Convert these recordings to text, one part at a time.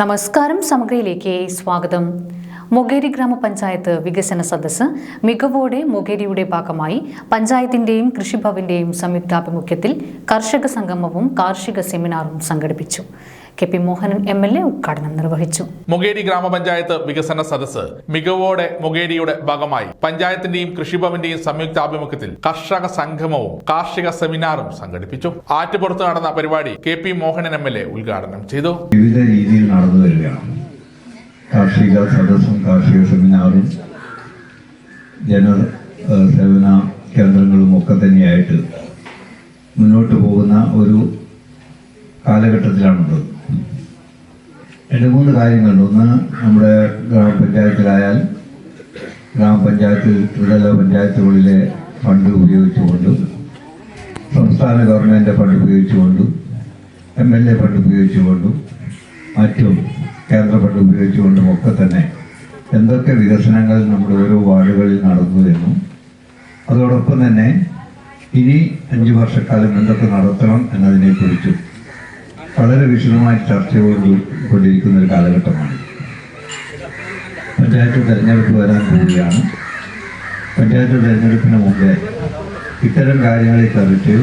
നമസ്കാരം സമഗ്രയിലേക്ക് സ്വാഗതം. മൊകേരി ഗ്രാമപഞ്ചായത്ത് വികസന സദസ്സ് മികവോടെ മൊകേരിയുടെ ഭാഗമായി പഞ്ചായത്തിന്റെയും കൃഷിഭവന്റെയും സംയുക്താഭിമുഖ്യത്തിൽ കർഷക സംഗമവും കാർഷിക സെമിനാറും സംഘടിപ്പിച്ചു. K P Mohanan M L A ഉദ്ഘാടനം നിർവഹിച്ചു. മുകേരി ഗ്രാമപഞ്ചായത്ത് വികസന സദസ്സ് മികവോടെ മുകേരിയുടെ ഭാഗമായി പഞ്ചായത്തിന്റെയും കൃഷിഭവന്റെയും സംയുക്ത ആഭിമുഖ്യത്തിൽ കർഷക സംഗമവും കാർഷിക സെമിനാറും സംഘടിപ്പിച്ചു. ആറ്റുപുറത്ത് നടന്ന പരിപാടി K P Mohanan M L A ഉദ്ഘാടനം ചെയ്തു. വിവിധ രീതിയിൽ നടന്നു വരികയാണ്. കാർഷിക സദസ്സും കാർഷിക സെമിനാറും ജന സേവന കേന്ദ്രങ്ങളും ഒക്കെ തന്നെയായിട്ട് മുന്നോട്ട് പോകുന്ന ഒരു കാലഘട്ടത്തിലാണുള്ളത്. രണ്ട് മൂന്ന് കാര്യങ്ങളുണ്ട്. ഒന്ന് നമ്മുടെ ഗ്രാമപഞ്ചായത്തിലായാൽ ഗ്രാമപഞ്ചായത്ത് ത്രിതല പഞ്ചായത്തുകളിലെ ഫണ്ട് ഉപയോഗിച്ചുകൊണ്ടും സംസ്ഥാന ഗവൺമെന്റ് ഫണ്ട് ഉപയോഗിച്ചുകൊണ്ട് എം എൽ എ ഫണ്ട് ഉപയോഗിച്ചുകൊണ്ടും മറ്റും കേന്ദ്ര ഫണ്ട് ഉപയോഗിച്ചുകൊണ്ടും ഒക്കെ തന്നെ എന്തൊക്കെ വികസനങ്ങൾ നമ്മുടെ ഓരോ വാർഡുകളിൽ നടന്നു എന്നും അതോടൊപ്പം തന്നെ ഇനി അഞ്ച് വർഷക്കാലം എന്തൊക്കെ നടത്തണം എന്നതിനെക്കുറിച്ചും വളരെ വിശദമായി ചർച്ച കൊണ്ട് കൊണ്ടിരിക്കുന്ന ഒരു കാലഘട്ടമാണ്. പഞ്ചായത്ത് തെരഞ്ഞെടുപ്പ് വരാൻ പോവുകയാണ്. പഞ്ചായത്ത് തെരഞ്ഞെടുപ്പിന് മുമ്പേ ഇത്തരം കാര്യങ്ങളെ കുറിച്ച്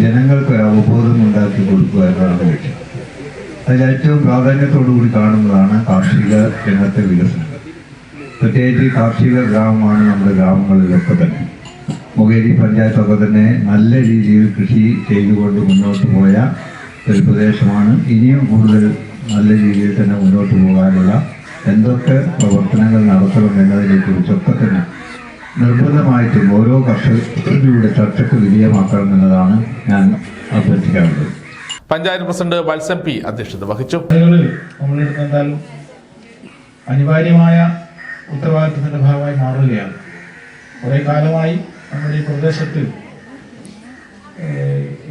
ജനങ്ങൾക്ക് ഒരു അവബോധം ഉണ്ടാക്കി കൊടുക്കുക എന്നതാണ് ലക്ഷ്യം. അതിൽ ഏറ്റവും പ്രാധാന്യത്തോടു കൂടി കാണുന്നതാണ് കാർഷിക രംഗത്തെ വികസനം. പ്രത്യേകിച്ച് കാർഷിക ഗ്രാമമാണ് നമ്മുടെ ഗ്രാമങ്ങളിലൊക്കെ തന്നെ. മുഖേരി പഞ്ചായത്തൊക്കെ തന്നെ നല്ല രീതിയിൽ കൃഷി ചെയ്തുകൊണ്ട് മുന്നോട്ട് പോയ ഒരു പ്രദേശമാണ്. ഇനിയും കൂടുതൽ നല്ല രീതിയിൽ തന്നെ മുന്നോട്ട് പോകാനുള്ള എന്തൊക്കെ പ്രവർത്തനങ്ങൾ നടത്തണം എന്നതിനെ കുറിച്ചൊക്കെ തന്നെ നിർബന്ധമായിട്ടും ഓരോ കർഷകരുടെ ചർച്ചയ്ക്ക് വിധേയമാക്കണം എന്നതാണ് ഞാൻ അഭ്യർത്ഥിക്കാറുള്ളത്. പഞ്ചായത്ത് പ്രസിഡന്റ് വത്സൻ പി അധ്യക്ഷത വഹിച്ചു. അനിവാര്യമായ ഉത്തരവാദിത്വത്തിന്റെ ഭാഗമായി മാറുകയാണ്. കുറേ കാലമായി നമ്മുടെ ഈ പ്രദേശത്ത്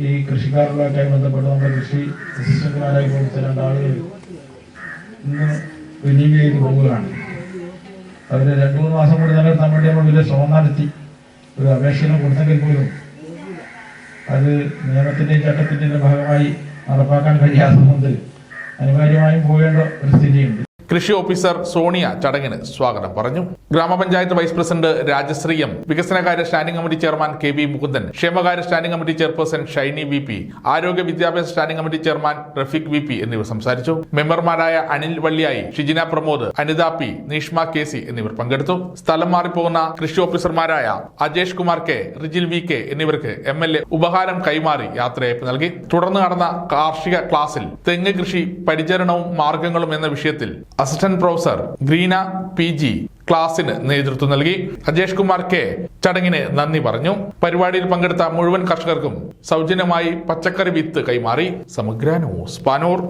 ഈ കൃഷിക്കാരുമായിട്ടായി ബന്ധപ്പെട്ട് നമ്മുടെ കൃഷി അസിസ്റ്റന്റുമാരായി കൊടുത്ത രണ്ടാളുകൾ ഇന്ന് റിലീവ് ചെയ്ത് പോവുകയാണ്. അവർ രണ്ടു മൂന്ന് മാസം കൂടി നിലനിർത്താൻ വേണ്ടി നമ്മൾ വലിയ ശ്രമം നടത്തി ഒരു അപേക്ഷകൾ കൊടുത്തെങ്കിൽ പോലും അത് നിയമത്തിന്റെയും ചട്ടത്തിന്റെയും ഭാഗമായി നടപ്പാക്കാൻ കഴിയാത്തതുകൊണ്ട് അനിവാര്യമായും പോകേണ്ട ഒരു സ്ഥിതിയുണ്ട്. കൃഷി ഓഫീസർ സോണിയ ചടങ്ങിന് സ്വാഗതം പറഞ്ഞു. ഗ്രാമപഞ്ചായത്ത് വൈസ് പ്രസിഡന്റ് രാജശ്രീ എം വികസനകാര്യ standing committee chairman K V Mukundan ക്ഷേമകാര്യ standing committee chairperson Shiny V P ആരോഗ്യ വിദ്യാഭ്യാസ standing committee chairman Rafeeq V P എന്നിവർ സംസാരിച്ചു. മെമ്പർമാരായ Anil Valliyayi Shijina Pramod Anitha P Nishma K C എന്നിവർ പങ്കെടുത്തു. സ്ഥലം മാറിപ്പോകുന്ന കൃഷി ഓഫീസർമാരായ Ajesh Kumar K Rijil V K എന്നിവർക്ക് എം എൽ എ ഉപഹാരം കൈമാറി യാത്രയയപ്പ് നൽകി. തുടർന്ന് നടന്ന കാർഷിക ക്ലാസിൽ തെങ്ങ് കൃഷി പരിചരണവും മാർഗങ്ങളും എന്ന വിഷയത്തിൽ assistant professor Greena P G ക്ലാസിന് നേതൃത്വം നൽകി. അജേഷ് കുമാർ കെ ചടങ്ങിന് നന്ദി പറഞ്ഞു. പരിപാടിയിൽ പങ്കെടുത്ത മുഴുവൻ കർഷകർക്കും സൗജന്യമായി പച്ചക്കറി വിത്ത് കൈമാറി. സമഗ്ര ന്യൂസ് പാനൂർ.